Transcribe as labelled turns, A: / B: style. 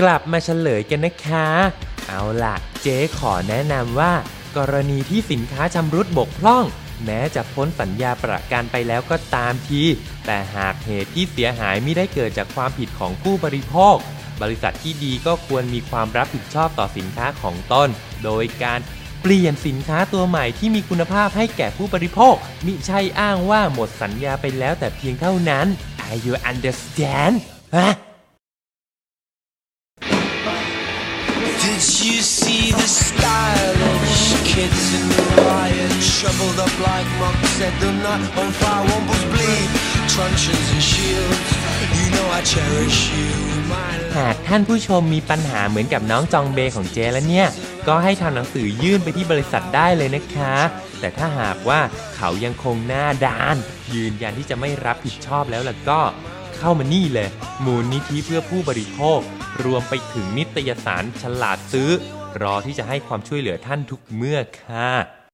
A: กลับมาเฉลยกันนะคะ เอาล่ะ เจ๊ขอแนะนำว่า กรณีที่สินค้าชำรุดบกพร่อง แม้จะพ้นสัญญาประกันไปแล้วก็ตามที แต่หากเหตุที่เสียหายไม่ได้เกิดจากความผิดของผู้บริโภค บริษัทที่ดีก็ควรมีความรับผิดชอบต่อสินค้าของตนโดยการเปลี่ยนสินค้าตัวใหม่ที่มีคุณภาพให้แก่ผู้บริโภค มิใช่อ้างว่าหมดสัญญาไปแล้วแต่เพียงเท่านั้น I you understand ฮะ
B: Did you see the stylish kids in the riot? Shoveled up like monks, set the night on fire, wombles bleed, truncheons and shields. You know I cherish you,
A: หากท่านผู้ชมมีปัญหาเหมือนกับน้องจองเบของเจแล้วเนี่ย ก็ให้ทำหนังสือยื่นไปที่บริษัทได้เลยนะคะ แต่ถ้าหากว่าเขายังคงหน้าด้าน ยืนยันที่จะไม่รับผิดชอบแล้วล่ะก็ เข้ามานี่เลยมูลนิธิเพื่อผู้บริโภค รวมไปถึงนิตยสารฉลาดซื้อ รอที่จะให้ความช่วยเหลือท่านทุกเมื่อค่ะ